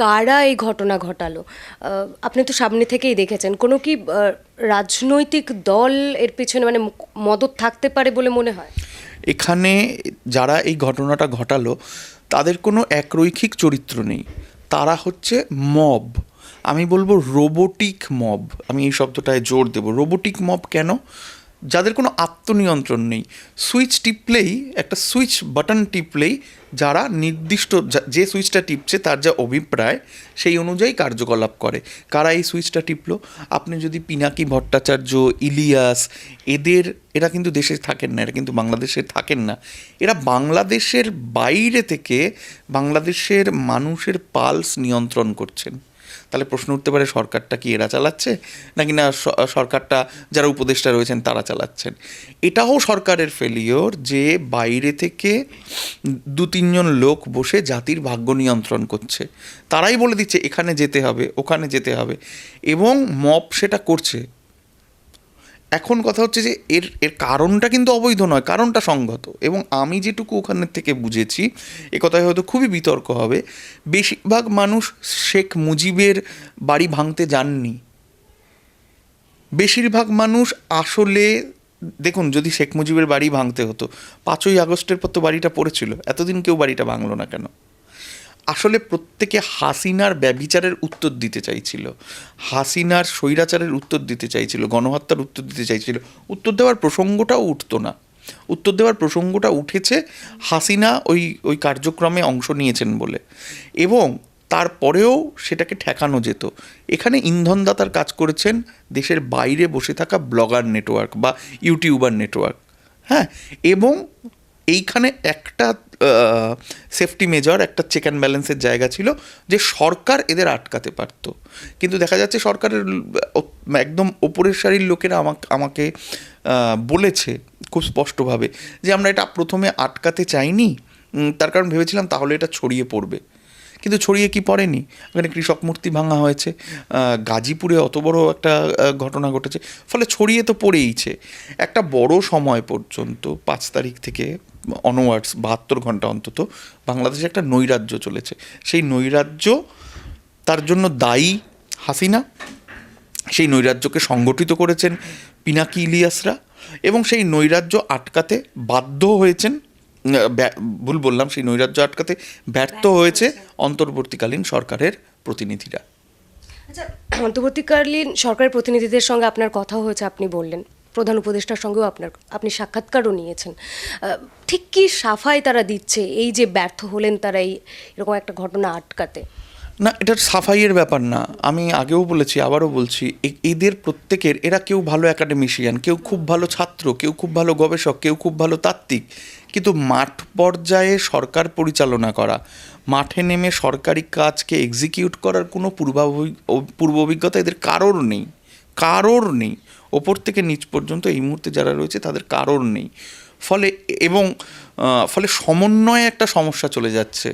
কারা এই ঘটনা ঘটালো? আপনি তো সামনে থেকেই দেখেছেন। কোনো কি রাজনৈতিক দল এর পিছনে মানে মদত থাকতে পারে বলে মনে হয়? এখানে যারা এই ঘটনাটা ঘটালো, তাদের কোনো একরৈখিক চরিত্র নেই। তারা হচ্ছে মব। আমি বলব রোবোটিক মব আমি এই শব্দটায় জোর দেব। রোবোটিক মব কেন? যাদের কোনো আত্মনিয়ন্ত্রণ নেই। সুইচ টিপলেই, একটা সুইচ বাটন টিপলেই যারা নির্দিষ্ট যে সুইচটা টিপছে তার যা অভিপ্রায় সেই অনুযায়ী কার্যকলাপ করে। কারা এই সুইচটা টিপলো? আপনি যদি পিনাকি ভট্টাচার্য, ইলিয়াস, এদের, এরা কিন্তু দেশে থাকেন না, এরা কিন্তু বাংলাদেশে থাকেন না। এরা বাংলাদেশের বাইরে থেকে বাংলাদেশের মানুষের পালস নিয়ন্ত্রণ করছেন। তাহলে প্রশ্ন উঠতে পারে, সরকারটা কি এরা চালাচ্ছে? নাকি না সরকারটা, যারা উপদেষ্টা রয়েছেন তারা চালাচ্ছেন? এটাও সরকারের ফেলিওর যে বাইরে থেকে দু তিনজন লোক বসে জাতির ভাগ্য নিয়ন্ত্রণ করছে। তারাই বলে দিচ্ছে, এখানে যেতে হবে, ওখানে যেতে হবে। এবং মপ সেটা করছে। এখন কথা হচ্ছে যে এর এর কারণটা কিন্তু অবৈধ নয়, কারণটা সংগত এবং আমি যেটুকু ওখানের থেকে বুঝেছি, এ কথায় হয়তো খুবই বিতর্ক হবে, বেশিরভাগ মানুষ শেখ মুজিবের বাড়ি ভাঙতে যাননি। বেশিরভাগ মানুষ আসলে, দেখুন, যদি শেখ মুজিবের বাড়ি ভাঙতে হতো, পাঁচই আগস্টের পর তো বাড়িটা পড়েছিল, এতদিন কেউ বাড়িটা ভাঙলো না কেন? আসলে প্রত্যেকে হাসিনার ব্যবিচারের উত্তর দিতে চাইছিল। হাসিনার স্বৈরাচারের উত্তর দিতে চাইছিল, গণহত্যার উত্তর দিতে চাইছিল। উত্তর দেওয়ার প্রসঙ্গটাও উঠতো না। উত্তর দেওয়ার প্রসঙ্গটা উঠেছে হাসিনা ওই ওই কার্যক্রমে অংশ নিয়েছেন বলে। এবং তারপরেও সেটাকে ঠেকানো যেত। এখানে ইন্ধনদাতার কাজ করেছেন দেশের বাইরে বসে থাকা ব্লগার নেটওয়ার্ক বা ইউটিউবার নেটওয়ার্ক। হ্যাঁ এবং এইখানে একটা সেফটি মেজর একটা চেক অ্যান্ড ব্যালেন্সের জায়গা ছিল যে সরকার এদের আটকাতে পারত। কিন্তু দেখা যাচ্ছে সরকারের একদম ওপরের সারির লোকেরা আমাকে আমাকে বলেছে খুব স্পষ্টভাবে যে আমরা এটা প্রথমে আটকাতে চাইনি। তার কারণ ভেবেছিলাম তাহলে এটা ছড়িয়ে পড়বে। কিন্তু ছড়িয়ে কি পড়েনি? ওখানে কৃষক মূর্তি ভাঙা হয়েছে গাজীপুরে অত বড় একটা ঘটনা ঘটেছে। ফলে ছড়িয়ে তো পড়েইছে। একটা বড় সময় পর্যন্ত, পাঁচ তারিখ থেকে অনওয়ার্ডস বাহাত্তর ঘণ্টা অন্তত বাংলাদেশে একটা নৈরাজ্য চলেছে। সেই নৈরাজ্য তার জন্য দায়ী হাসিনা সেই নৈরাজ্যকে সংগঠিত করেছেন পিনাকি ইলিয়াসরা এবং সেই নৈরাজ্য আটকাতে বাধ্য হয়েছেন ভুল বললাম সেই নৈরাজ্য আটকাতে ব্যর্থ হয়েছে। অন্তর্বর্তীকালীন সরকারের প্রতিনিধিরা। আচ্ছা অন্তর্বর্তীকালীন সরকারের প্রতিনিধিদের সঙ্গে আপনার কথা হয়েছে আপনি বললেন। প্রধান উপদেষ্টার সঙ্গেও আপনার, আপনি সাক্ষাৎকারও নিয়েছেন। ঠিক কি সাফাই তারা দিচ্ছে? এই যে ব্যর্থ হলেন তারা এই এরকম একটা ঘটনা আটকাতে। না, এটা সাফাইয়ের ব্যাপার না। আমি আগেও বলেছি, আবারও বলছি এদের প্রত্যেকের, এরা কেউ ভালো একাডেমিশিয়ান কেউ খুব ভালো ছাত্র, কেউ খুব ভালো গবেষক, কেউ খুব ভালো তাত্ত্বিক। কিন্তু মাঠ পর্যায়ে সরকার পরিচালনা করা, মাঠে নেমে সরকারি কাজকে এক্সিকিউট করার কোনো পূর্বাভি- পূর্ব অভিজ্ঞতা এদের কারোর নেই। কারোর নেই। ওপর থেকে নিচ পর্যন্ত এই মুহূর্তে যারা রয়েছে তাদের কারোর নেই। ফলে, এবং ফলে সমন্বয়ে একটা সমস্যা চলে যাচ্ছে।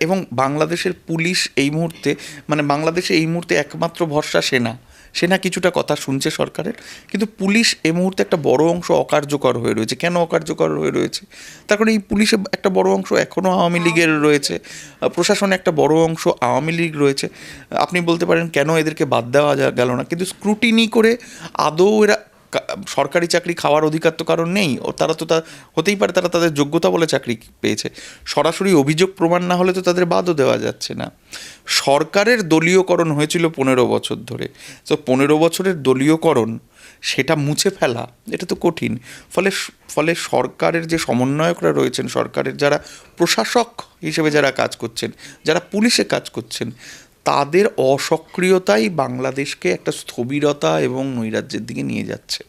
এবং বাংলাদেশের পুলিশ এই মুহূর্তে মানে বাংলাদেশে এই মুহূর্তে একমাত্র ভরসা সেনা। সেনা কিছুটা কথা শুনছে সরকারের, কিন্তু পুলিশ এই মুহূর্তে একটা বড় অংশ অকার্যকর হয়ে রয়েছে। কেন অকার্যকর হয়ে রয়েছে? তার কারণে এই পুলিশে একটা বড় অংশ এখনও আওয়ামী লীগের রয়েছে। প্রশাসনে একটা বড় অংশ আওয়ামী লীগ রয়েছে। আপনি বলতে পারেন কেন এদেরকে বাদ দেওয়া গেল না? কিন্তু স্ক্রুটিনি করে আদৌ এরা সরকারি চাকরি খাওয়ার অধিকার তো কারণ নেই। ও, তারা তো তা, হতেই পারে তারা তাদের যোগ্যতা বলে চাকরি পেয়েছে। সরাসরি অভিযোগ প্রমাণ না হলে তো তাদের বাদও দেওয়া যাচ্ছে না। সরকারের দলীয়করণ হয়েছিল পনেরো বছর ধরে। তো পনেরো বছরের দলীয়করণ, সেটা মুছে ফেলা, এটা তো কঠিন। ফলে ফলে সরকারের যে সমন্বয়করা রয়েছেন, সরকারের যারা প্রশাসক হিসেবে যারা কাজ করছেন, যারা পুলিশে কাজ করছেন তাদের অসক্রিয়তাই বাংলাদেশকে একটা স্থবিরতা এবং নৈরাজ্যের দিকে নিয়ে যাচ্ছে।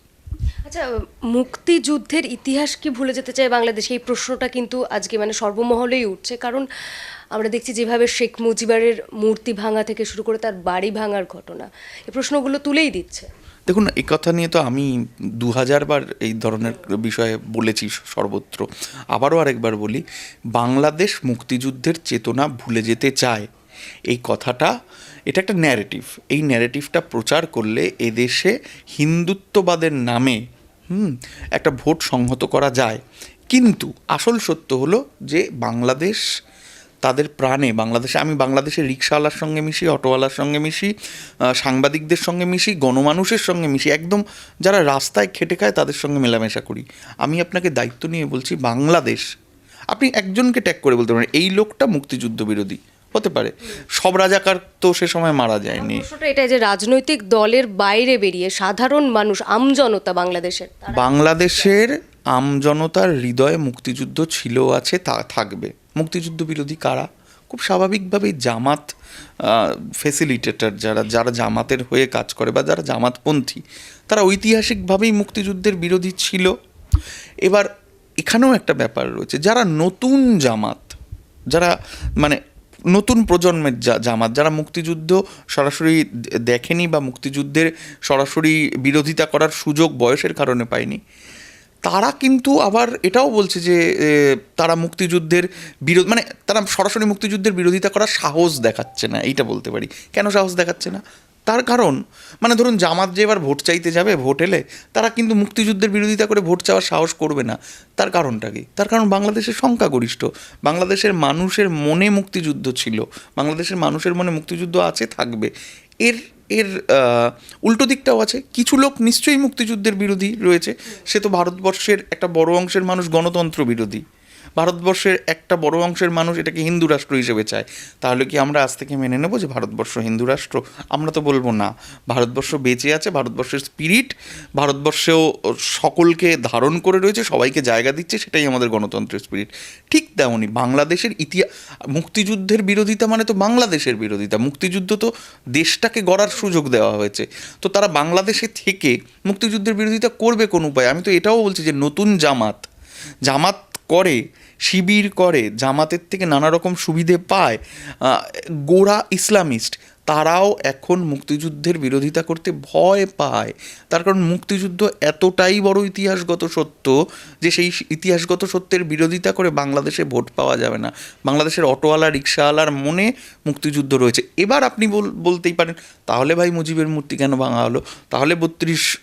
আচ্ছা মুক্তিযুদ্ধের ইতিহাস কি ভুলে যেতে চায় বাংলাদেশে? এই প্রশ্নটা কিন্তু আজকে মানে সর্বমহলেই উঠছে। কারণ আমরা দেখছি যেভাবে শেখ মুজিবারের মূর্তি ভাঙা থেকে শুরু করে তার বাড়ি ভাঙার ঘটনা এই প্রশ্নগুলো তুলেই দিচ্ছে। দেখুন এই কথা নিয়ে তো আমি দু হাজারবার এই ধরনের বিষয়ে বলেছি সর্বত্র। আবারও আরেকবার বলি বাংলাদেশ মুক্তিযুদ্ধের চেতনা ভুলে যেতে চায়। এই কথাটা, এটা একটা ন্যারেটিভ এই ন্যারেটিভটা প্রচার করলে এদেশে হিন্দুত্ববাদের নামে, হুম, একটা ভোট সংহত করা যায়। কিন্তু আসল সত্য হলো যে বাংলাদেশ তাদের প্রাণে, বাংলাদেশে, আমি বাংলাদেশের রিক্সাওয়ালার সঙ্গে মিশি, অটোওয়ালার সঙ্গে মিশি সাংবাদিকদের সঙ্গে মিশি, গণমানুষের সঙ্গে মিশি, একদম যারা রাস্তায় খেটে খায় তাদের সঙ্গে মেলামেশা করি। আমি আপনাকে দায়িত্ব নিয়ে বলছি, বাংলাদেশ, আপনি একজনকে ট্যাগ করে বলতে পারেন, এই লোকটা মুক্তিযুদ্ধ বিরোধী হতে পারে। সব রাজাকার তো সে সময় মারা যায়নি। এটা যে রাজনৈতিক দলের বাইরে বেরিয়ে সাধারণ মানুষ আমজনতা বাংলাদেশের বাংলাদেশের আমজনতার হৃদয়ে মুক্তিযুদ্ধ ছিল আছে তা থাকবে। মুক্তিযুদ্ধ বিরোধী কারা? খুব স্বাভাবিকভাবেই জামাত ফেসিলিটেটর যারা যারা জামাতের হয়ে কাজ করে বা যারা জামাতপন্থী তারা ঐতিহাসিকভাবেই মুক্তিযুদ্ধের বিরোধী ছিল। এবার এখানেও একটা ব্যাপার রয়েছে যারা নতুন জামাত যারা মানে নতুন প্রজন্মের জামাত, যারা মুক্তিযুদ্ধ সরাসরি দেখেনি বা মুক্তিযুদ্ধের সরাসরি বিরোধিতা করার সুযোগ বয়সের কারণে পায়নি, তারা কিন্তু আবার এটাও বলছে যে তারা মুক্তিযুদ্ধের বিরোধ মানে তারা সরাসরি মুক্তিযুদ্ধের বিরোধিতা করার সাহস দেখাচ্ছে না, এইটা বলতে পারি। কেন সাহস দেখাচ্ছে না? তার কারণ মানে ধরুন জামাত যে এবার ভোট চাইতে যাবে, ভোট এলে, তারা কিন্তু মুক্তিযুদ্ধের বিরোধিতা করে ভোট চাওয়ার সাহস করবে না। তার কারণটা কি? তার কারণ বাংলাদেশের সংখ্যাগরিষ্ঠ বাংলাদেশের মানুষের মনে মুক্তিযুদ্ধ ছিল। বাংলাদেশের মানুষের মনে মুক্তিযুদ্ধ আছে, থাকবে। এর এর উল্টো দিকটাও আছে। কিছু লোক নিশ্চয়ই মুক্তিযুদ্ধের বিরোধী রয়েছে। সে তো ভারতবর্ষের একটা বড় অংশের মানুষ গণতন্ত্র বিরোধী। ভারতবর্ষের একটা বড় অংশের মানুষ এটাকে হিন্দু রাষ্ট্র হিসেবে চায়। তাহলে কি আমরা আজ থেকে মেনে নেব যে ভারতবর্ষ হিন্দু রাষ্ট্র? আমরা তো বলব না। ভারতবর্ষ বেঁচে আছে, ভারতবর্ষের স্পিরিট ভারতবর্ষেও সকলকে ধারণ করে রয়েছে, সবাইকে জায়গা দিচ্ছে, সেটাই আমাদের গণতন্ত্রের স্পিরিট ঠিক তেমনই বাংলাদেশের ইতিহাস মুক্তিযুদ্ধের বিরোধিতা মানে তো বাংলাদেশের বিরোধিতা। মুক্তিযুদ্ধ তো দেশটাকে গড়ার সুযোগ দেওয়া হয়েছে। তো তারা বাংলাদেশে থেকে মুক্তিযুদ্ধের বিরোধিতা করবে কোন উপায়? আমি তো এটাও বলছি যে নতুন জামাত জামাত করে শিবির করে, জামাতের থেকে নানা রকম সুবিধে পায় গোড়া ইসলামিস্ট, তারাও এখন মুক্তিযুদ্ধের বিরোধিতা করতে ভয় পায়। তার কারণ মুক্তিযুদ্ধ এতটাই বড় ইতিহাসগত সত্য যে সেই ইতিহাসগত সত্যের বিরোধিতা করে বাংলাদেশে ভোট পাওয়া যাবে না। বাংলাদেশের অটোওয়ালা, রিক্সাওয়ালার মনে মুক্তিযুদ্ধ রয়েছে। এবার আপনি বল- বলতেই পারেন, তাহলে ভাই মুজিবের মূর্তি কেন ভাঙা হলো? তাহলে বত্রিশ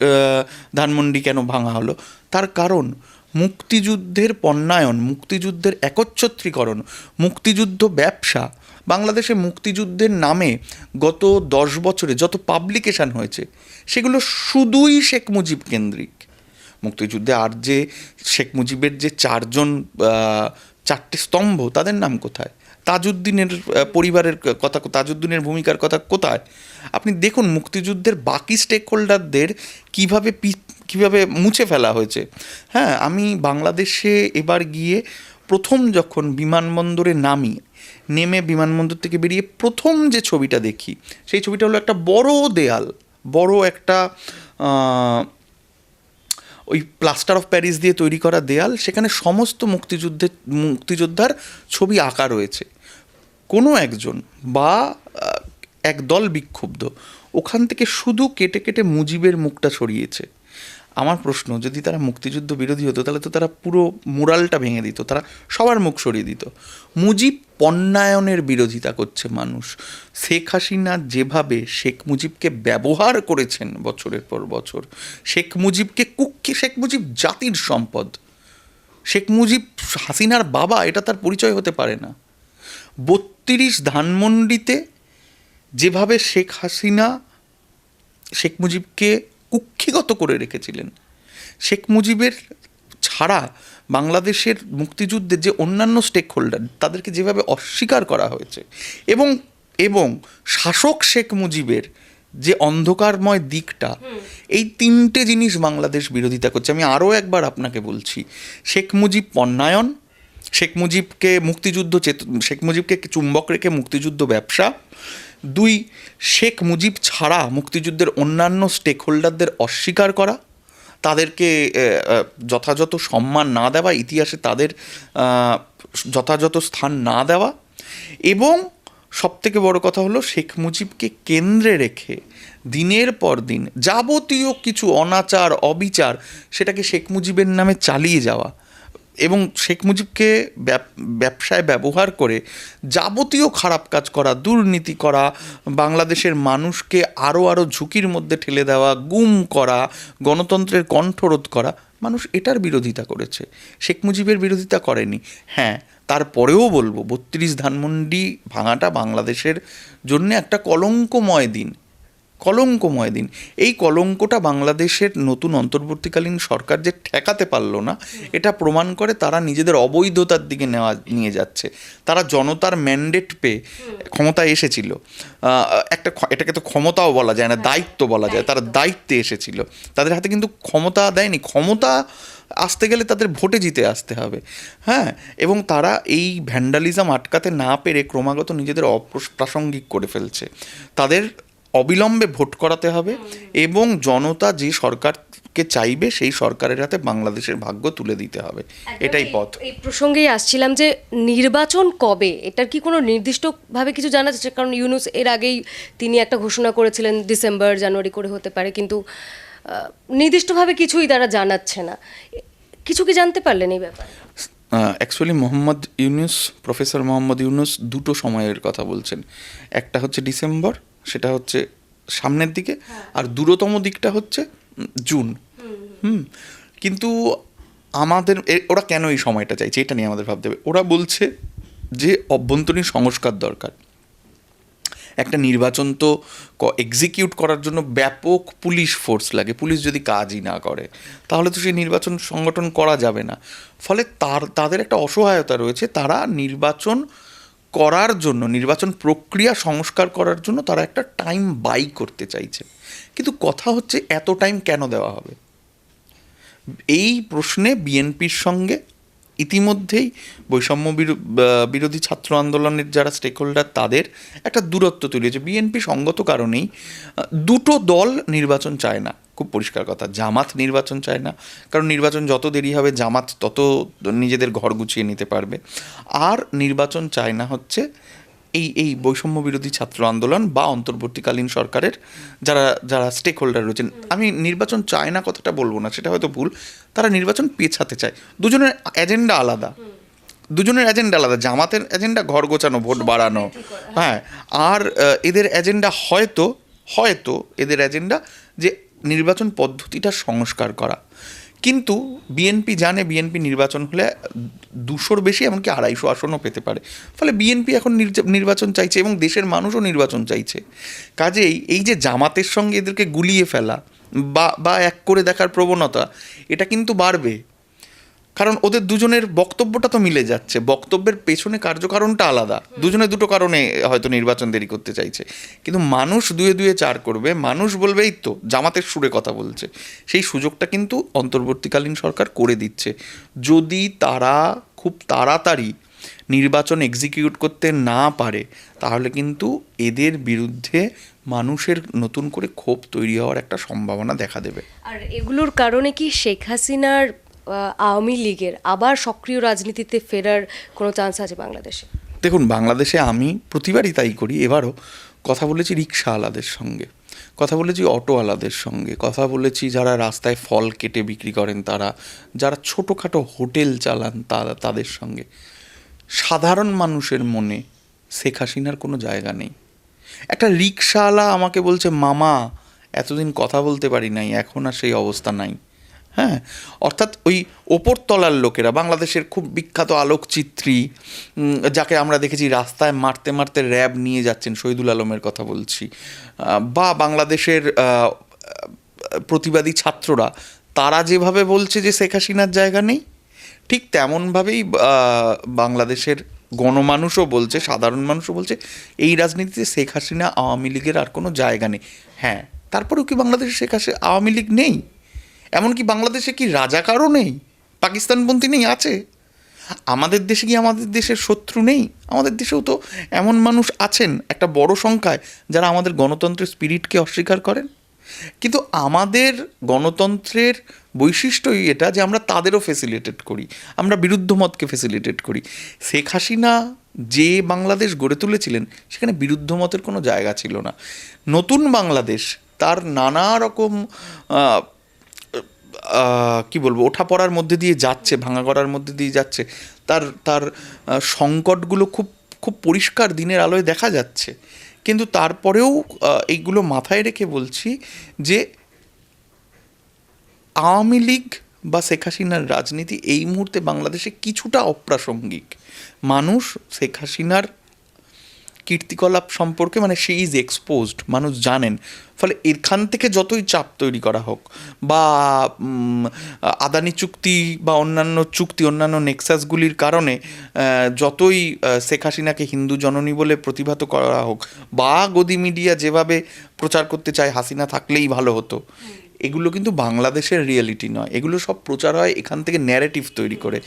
ধানমন্ডি কেন ভাঙা হলো? তার কারণ মুক্তিযুদ্ধের পণ্যায়ন, মুক্তিযুদ্ধের একচ্ছত্রীকরণ, মুক্তিযুদ্ধ ব্যবসা, বাংলাদেশে মুক্তিযুদ্ধের নামে গত দশ বছরে যত পাবলিকেশন হয়েছে, সেগুলো শুধুই শেখ মুজিব কেন্দ্রিক। মুক্তিযুদ্ধে আর যে শেখ মুজিবের যে চারজন চারটে স্তম্ভ, তাদের নাম কোথায়? তাজউদ্দিনের পরিবারের কথা তাজউদ্দিনের ভূমিকার কথা কোথায়? আপনি দেখুন মুক্তিযুদ্ধের বাকি স্টেক হোল্ডারদের কীভাবে কীভাবে মুছে ফেলা হয়েছে? হ্যাঁ আমি বাংলাদেশে এবার গিয়ে প্রথম যখন বিমানবন্দরে নামি, নেমে বিমানবন্দর থেকে বেরিয়ে প্রথম যে ছবিটা দেখি, সেই ছবিটা হলো একটা বড় দেয়াল, বড় একটা ওই প্লাস্টার অফ প্যারিস দিয়ে তৈরি করা দেয়াল, সেখানে সমস্ত মুক্তিযুদ্ধের মুক্তিযোদ্ধার ছবি আঁকা রয়েছে। কোনো একজন বা একদল বিক্ষুব্ধ, ওখান থেকে শুধু কেটে কেটে মুজিবের মুখটা সরিয়েছে আমার প্রশ্ন, যদি তারা মুক্তিযুদ্ধ বিরোধী হতো, তাহলে তো তারা পুরো মুরালটা ভেঙে দিত, তারা সবার মুখ সরিয়ে দিত। মুজিব পণ্যায়নের বিরোধিতা করছে মানুষ। শেখ হাসিনা যেভাবে শেখ মুজিবকে ব্যবহার করেছেন বছরের পর বছর, শেখ মুজিবকে কুক্ষি, শেখ মুজিব জাতির সম্পদ। শেখ মুজিব হাসিনার বাবা, এটা তার পরিচয় হতে পারে না। বত্রিশ ধানমন্ডিতে যেভাবে শেখ হাসিনা, শেখ মুজিবকে কুক্ষিগত করে রেখেছিলেন। শেখ মুজিবের ছাড়া বাংলাদেশের মুক্তিযুদ্ধের যে অন্যান্য স্টেক হোল্ডার তাদেরকে যেভাবে অস্বীকার করা হয়েছে এবং এবং শাসক শেখ মুজিবের যে অন্ধকারময় দিকটা এই তিনটে জিনিস বাংলাদেশ বিরোধিতা করছে। আমি আরও একবার আপনাকে বলছি শেখ মুজিব পণ্যায়ন শেখ মুজিবকে মুক্তিযুদ্ধ চেত শেখ মুজিবকে চুম্বক রেখে মুক্তিযুদ্ধ ব্যবসা দুই, শেখ মুজিব ছাড়া মুক্তিযুদ্ধের অন্যান্য স্টেক হোল্ডারদের অস্বীকার করা, তাদেরকে যথাযথ সম্মান না দেওয়া, ইতিহাসে তাদের যথাযথ স্থান না দেওয়া এবং সবথেকে বড় কথা হলো শেখ মুজিবকে কেন্দ্রে রেখে দিনের পর দিন যাবতীয় কিছু অনাচার, অবিচার, সেটাকে শেখ মুজিবের নামে চালিয়ে যাওয়া। এবং শেখ মুজিবকে ব্যব- ব্যবসায় ব্যবহার করে যাবতীয় খারাপ কাজ করা, দুর্নীতি করা, বাংলাদেশের মানুষকে আরও আরও ঝুঁকির মধ্যে ঠেলে দেওয়া, গুম করা, গণতন্ত্রের কণ্ঠরোধ করা, মানুষ এটার বিরোধিতা করেছে। শেখ মুজিবের বিরোধিতা করেনি। হ্যাঁ তারপরেও বলব, বত্রিশ ধানমন্ডি ভাঙাটা বাংলাদেশের জন্য একটা কলঙ্কময় দিন। কলঙ্কময় দিন। এই কলঙ্কটা বাংলাদেশের নতুন অন্তর্বর্তীকালীন সরকার যে ঠেকাতে পারল না এটা প্রমাণ করে তারা নিজেদের অবৈধতার দিকে নেওয়া নিয়ে যাচ্ছে। তারা জনতার ম্যান্ডেট পেয়ে ক্ষমতায় এসেছিল। একটা এটাকে তো ক্ষমতাও বলা যায় না দায়িত্ব বলা যায় তারা দায়িত্বে। এসেছিল। তাদের হাতে কিন্তু ক্ষমতা দেয়নি। ক্ষমতা আসতে গেলে তাদের ভোটে জিতে আসতে হবে। হ্যাঁ? এবং তারা এই ভ্যান্ডালিজম আটকাতে না পেরে ক্রমাগত নিজেদের অপ্রাসঙ্গিক করে ফেলছে। তাদের অবিলম্বে ভোট করাতে হবে এবং জনতা যে সরকারকে চাইবে সেই সরকারের হাতে বাংলাদেশের ভাগ্য তুলে দিতে হবে। এটাই পথ। এই প্রসঙ্গেই আসছিলাম যে নির্বাচন কবে? এটার কি কোনো নির্দিষ্টভাবে কিছু জানা যাচ্ছে? কারণ ইউনুস এর আগেই তিনি একটা ঘোষণা করেছিলেন ডিসেম্বর জানুয়ারি করে হতে পারে কিন্তু নির্দিষ্টভাবে কিছুই তারা জানাচ্ছে না। কিছু কি জানতে পারলেন এই ব্যাপারে? অ্যাকচুয়ালি মোহাম্মদ ইউনুস প্রফেসর মোহাম্মদ ইউনুস দুটো সময়ের কথা বলছেন। একটা হচ্ছে ডিসেম্বর সেটা হচ্ছে সামনের দিকে আর দূরতম দিকটা হচ্ছে জুন। হুম। কিন্তু আমাদের ওরা কেন এই সময়টা চাইছে? এটা নিয়ে আমাদের ভাবতে হবে। ওরা বলছে যে অভ্যন্তরীণ সংস্কার দরকার। একটা নির্বাচন তো এক্সিকিউট করার জন্য ব্যাপক পুলিশ ফোর্স লাগে। পুলিশ যদি কাজই না করে তাহলে তো সেই নির্বাচন সংগঠন করা যাবে না। ফলে তার তাদের একটা অসহায়তা রয়েছে। তারা নির্বাচন করার জন্য, নির্বাচন প্রক্রিয়া সংস্কার করার জন্য তারা একটা টাইম বাই করতে চাইছে। কিন্তু কথা হচ্ছে এত টাইম কেন দেওয়া হবে? এই প্রশ্নে বিএনপির সঙ্গে ইতিমধ্যেই বৈষম্য বিরো- বিরোধী ছাত্র আন্দোলনের যারা স্টেক হোল্ডার তাদের একটা দূরত্ব হয়েছে। বিএনপি সঙ্গত কারণেই দুটো দল নির্বাচন চায় না। খুব পরিষ্কার কথা। জামাত নির্বাচন চায় না। কারণ নির্বাচন যত দেরি হবে জামাত তত নিজেদের ঘর গুছিয়ে নিতে পারবে। আর নির্বাচন চায় না হচ্ছে এই এই বৈষম্য বিরোধী ছাত্র আন্দোলন বা অন্তর্বর্তীকালীন সরকারের যারা যারা স্টেক হোল্ডার রয়েছেন আমি নির্বাচন চায় না কথাটা বলব না সেটা হয়তো ভুল। তারা নির্বাচন পেছাতে চায়। দুজনের এজেন্ডা আলাদা। দুজনের এজেন্ডা আলাদা। জামাতের এজেন্ডা ঘর গোছানো ভোট বাড়ানো। হ্যাঁ। আর এদের এজেন্ডা হয়তো হয়তো এদের এজেন্ডা যে নির্বাচন পদ্ধতিটা সংস্কার করা। কিন্তু বিএনপি জানে বিএনপি নির্বাচন হলে দুশোর বেশি এমনকি আড়াইশো আসনও পেতে পারে। ফলে বিএনপি এখন নির্বাচন চাইছে এবং দেশের মানুষও নির্বাচন চাইছে। কাজেই এই যে জামাতের সঙ্গে এদেরকে গুলিয়ে ফেলা বা বা এক করে দেখার প্রবণতা, এটা কিন্তু বাড়বে। কারণ ওদের দুজনের বক্তব্যটা তো মিলে যাচ্ছে। বক্তব্যের পেছনে কার্যকারণটা আলাদা। দুজনে দুটো কারণে হয়তো নির্বাচন দেরি করতে চাইছে। কিন্তু মানুষ দুয়ে দুয়ে চার করবে। মানুষ বলবে, এই তো, জামাতের সুরে কথা বলছে। সেই সুযোগটা কিন্তু অন্তর্বর্তীকালীন সরকার করে দিচ্ছে। যদি তারা খুব তাড়াতাড়ি নির্বাচন এক্সিকিউট করতে না পারে, তাহলে কিন্তু এদের বিরুদ্ধে মানুষের নতুন করে ক্ষোভ তৈরি হওয়ার একটা সম্ভাবনা দেখা দেবে। আর এগুলোর কারণে কি শেখ হাসিনার আওয়ামী লীগের আবার সক্রিয় রাজনীতিতে ফেরার কোনো চান্স আছে বাংলাদেশে? দেখুন, বাংলাদেশে আমি প্রতিবারই তাই করি। এবারও কথা বলেছি রিক্সাওয়ালাদের সঙ্গে, কথা বলেছি অটোওয়ালাদের সঙ্গে, কথা বলেছি যারা রাস্তায় ফল কেটে বিক্রি করেন তারা, যারা ছোটোখাটো হোটেল চালান তারা, তাদের সঙ্গে। সাধারণ মানুষের মনে শেখ হাসিনার কোনো জায়গা নেই। একটা রিক্সাওয়ালা আমাকে বলছে, মামা, এতদিন কথা বলতে পারি নাই, এখন আর সেই অবস্থা নাই। হ্যাঁ অর্থাৎ ওই ওপর তলার লোকেরা, বাংলাদেশের খুব বিখ্যাত আলোকচিত্রী যাকে আমরা দেখেছি রাস্তায় মারতে মারতে র্যাব নিয়ে যাচ্ছেন, শহীদুল আলমের কথা বলছি বা বাংলাদেশের প্রতিবাদী ছাত্ররা, তারা যেভাবে বলছে যে শেখ হাসিনার জায়গা নেই, ঠিক তেমনভাবেই বাংলাদেশের গণমানুষও বলছে, সাধারণ মানুষও বলছে, এই রাজনীতিতে শেখ হাসিনা আওয়ামী লীগের আর কোনো জায়গা নেই। হ্যাঁ তারপরেও কি বাংলাদেশে শেখ হাসিনা আওয়ামী লীগ নেই? এমনকি বাংলাদেশে কি রাজাকারও নেই? পাকিস্তানপন্থী নেই? আছে। আমাদের দেশে কি আমাদের দেশের শত্রু নেই? আমাদের দেশেও তো এমন মানুষ আছেন, একটা বড় সংখ্যায়, যারা আমাদের গণতন্ত্রের স্পিরিটকে অস্বীকার করেন। কিন্তু আমাদের গণতন্ত্রের বৈশিষ্ট্যই এটা যে আমরা তাদেরও ফেসিলিটেট করি, আমরা বিরুদ্ধ মতকে ফেসিলিটেট করি। শেখ হাসিনা যে বাংলাদেশ গড়ে তুলেছিলেন, সেখানে বিরুদ্ধ মতের কোনো জায়গা ছিল না। নতুন বাংলাদেশ, তার নানা রকম কি বলব, ওঠা পড়ার মধ্যে দিয়ে যাচ্ছে, ভাঙা করার মধ্যে দিয়ে যাচ্ছে। তার তার সংকটগুলো খুব খুব পরিষ্কার দিনের আলোয় দেখা যাচ্ছে। কিন্তু তারপরেও এইগুলো মাথায় রেখে বলছি যে আওয়ামী লীগ বা শেখ হাসিনার রাজনীতি এই মুহূর্তে বাংলাদেশে কিছুটা অপ্রাসঙ্গিক। মানুষ শেখ হাসিনার কীর্তিকলাপ সম্পর্কে মানে সে ইজ এক্সপোজড মানুষ জানেন। ফলে এখান থেকে যতই চাপ তৈরি করা হোক, বা আদানি চুক্তি বা অন্যান্য চুক্তি, অন্যান্য নেক্সাসগুলির কারণে যতই শেখ হাসিনাকে হিন্দু জননী বলে প্রতিভাত করা হোক, বা গদি মিডিয়া যেভাবে প্রচার করতে চায়, হাসিনা থাকলেই ভালো হতো। এগুলো কিন্তু বাংলাদেশের রিয়েলিটি নয়। এগুলো সব প্রচার হয় এখান থেকে ন্যারেটিভ তৈরি করে।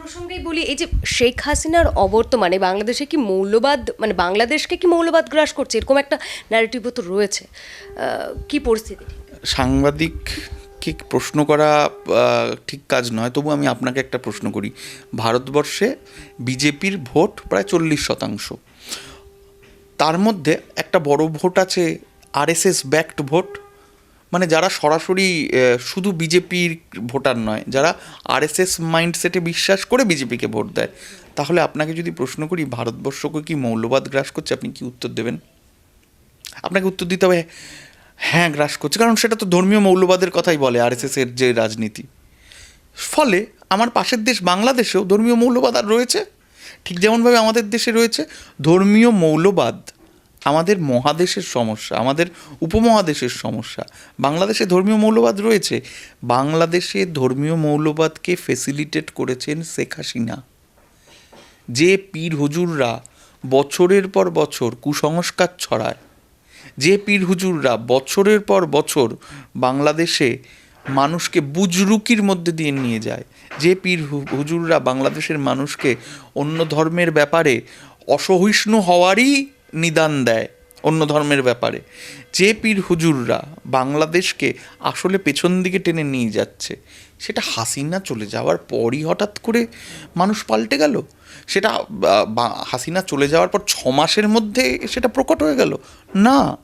প্রসঙ্গেই বলি এই যে শেখ হাসিনার অবর্তমানে বাংলাদেশে কি মৌলবাদ মানে বাংলাদেশকে কি মৌলবাদ গ্রাস করছে? এরকম একটা ন্যারেটিভও তো রয়েছে। কি পরিস্থিতি? সাংবাদিককে প্রশ্ন করা ঠিক কাজ নয়। তবু আমি আপনাকে একটা প্রশ্ন করি। ভারতবর্ষে বিজেপির ভোট প্রায় চল্লিশ শতাংশ। তার মধ্যে একটা বড় ভোট আছে আরএসএস ব্যাকড ভোট। মানে যারা সরাসরি শুধু বিজেপির ভোটার নয়, যারা আরএসএস মাইন্ডসেটে বিশ্বাস করে বিজেপিকে ভোট দেয়, তাহলে আপনাকে যদি প্রশ্ন করি, ভারতবর্ষকে কি মৌলবাদ গ্রাস করছে? আপনি কি উত্তর দেবেন? আপনাকে উত্তর দিতে হবে হ্যাঁ গ্রাস করছে। কারণ সেটা তো ধর্মীয় মৌলবাদের কথাই বলে আরএসএস এর যে রাজনীতি। ফলে আমার পাশের দেশ বাংলাদেশেও ধর্মীয় মৌলবাদ আর রয়েছে। ঠিক যেমনভাবে আমাদের দেশে রয়েছে, ধর্মীয় মৌলবাদ আমাদের মহাদেশের সমস্যা, আমাদের উপমহাদেশের সমস্যা। বাংলাদেশে ধর্মীয় মৌলবাদ রয়েছে। বাংলাদেশে ধর্মীয় মৌলবাদকে ফেসিলিটেট করেছেন শেখ হাসিনা। যে পীর হুজুররা বছরের পর বছর কুসংস্কার ছড়ায়, যে পীর হুজুররা বছরের পর বছর বাংলাদেশে মানুষকে বুজরুকির মধ্যে দিয়ে নিয়ে যায়, যে পীর হুজুররা বাংলাদেশের মানুষকে অন্য ধর্মের ব্যাপারে অসহিষ্ণু হওয়ারই নিদান দেয় অন্য ধর্মের ব্যাপারে। যে পীর হুজুররা বাংলাদেশকে আসলে পেছন দিকে টেনে নিয়ে যাচ্ছে, সেটা হাসিনা চলে যাওয়ার পরই হঠাৎ করে মানুষ পাল্টে গেল? সেটা হাসিনা চলে যাওয়ার পর ছ মাসের মধ্যে সেটা প্রকট হয়ে গেল? না।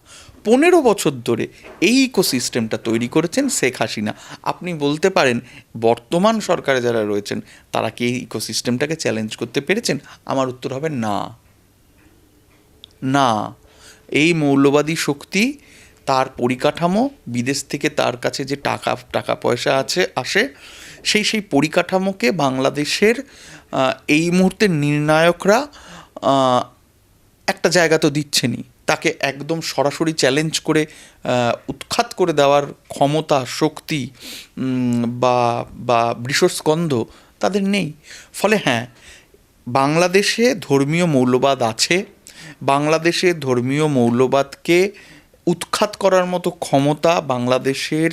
পনেরো বছর ধরে এই ইকোসিস্টেমটা তৈরি করেছেন শেখ হাসিনা। আপনি বলতে পারেন, বর্তমান সরকারে যারা রয়েছেন, তারা কি এই ইকোসিস্টেমটাকে চ্যালেঞ্জ করতে পেরেছেন? আমার উত্তর হবে না। না, এই মৌলবাদী শক্তি তার পরিকাঠামো, বিদেশ থেকে তার কাছে যে টাকা টাকা পয়সা আছে, আসে, সেই সেই পরিকাঠামোকে বাংলাদেশের এই মুহূর্তে নির্ণায়করা একটা জায়গা তো দিচ্ছেনই। তাকে একদম সরাসরি চ্যালেঞ্জ করে উৎখাত করে দেওয়ার ক্ষমতা, শক্তি বা বা বৃষস্কন্ধ তাদের নেই। ফলে হ্যাঁ বাংলাদেশে ধর্মীয় মৌলবাদ আছে বাংলাদেশে ধর্মীয় মৌলবাদকে উৎখাত করার মতো ক্ষমতা বাংলাদেশের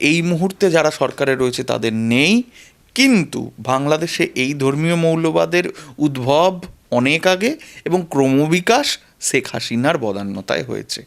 এই মুহূর্তে যারা সরকারে রয়েছে তাদের নেই। কিন্তু বাংলাদেশে এই ধর্মীয় মৌলবাদের উদ্ভব অনেক আগে এবং ক্রমবিকাশ শেখ হাসিনার বদান্যতায় হয়েছে।